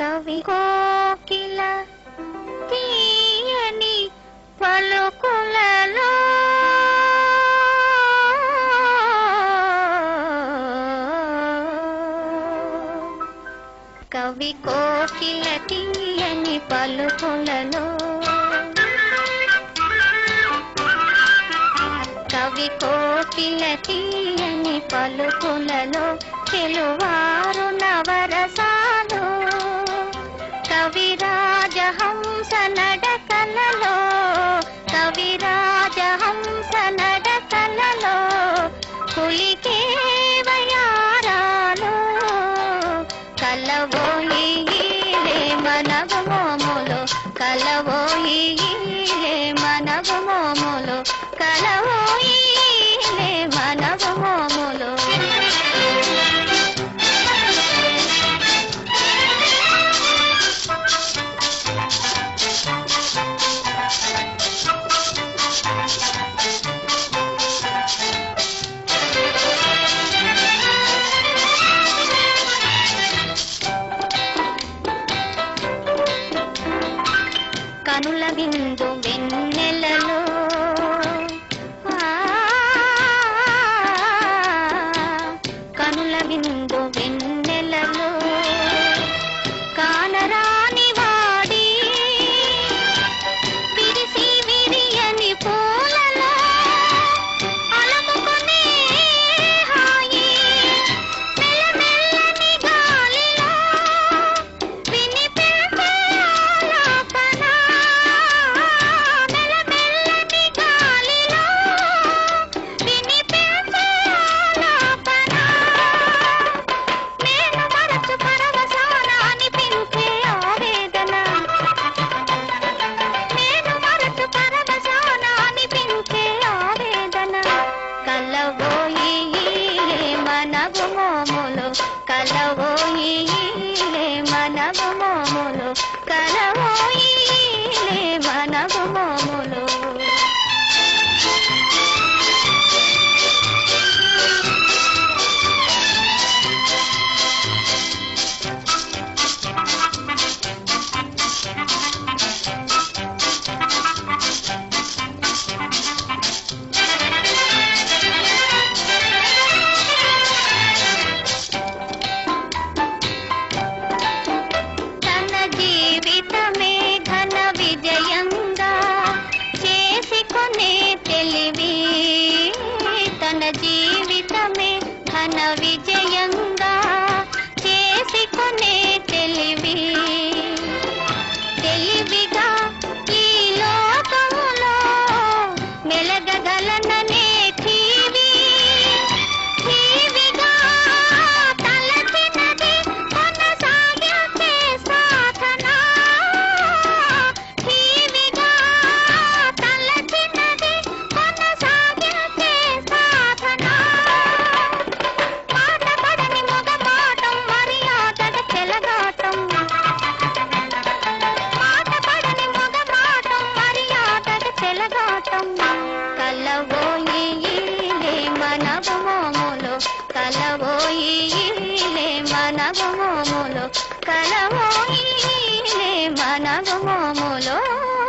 కవి కోకిల తీయని పలుకులలో. కవి కోకిల తీయని పలుకులలో. కవి కోకిల తీయని పలుకులలో. తెలువారు కవిరాజహంస నడకలలో పులికే కలవో in కలవోయి మనము మోములు కలవోయి మనము విజయం হলো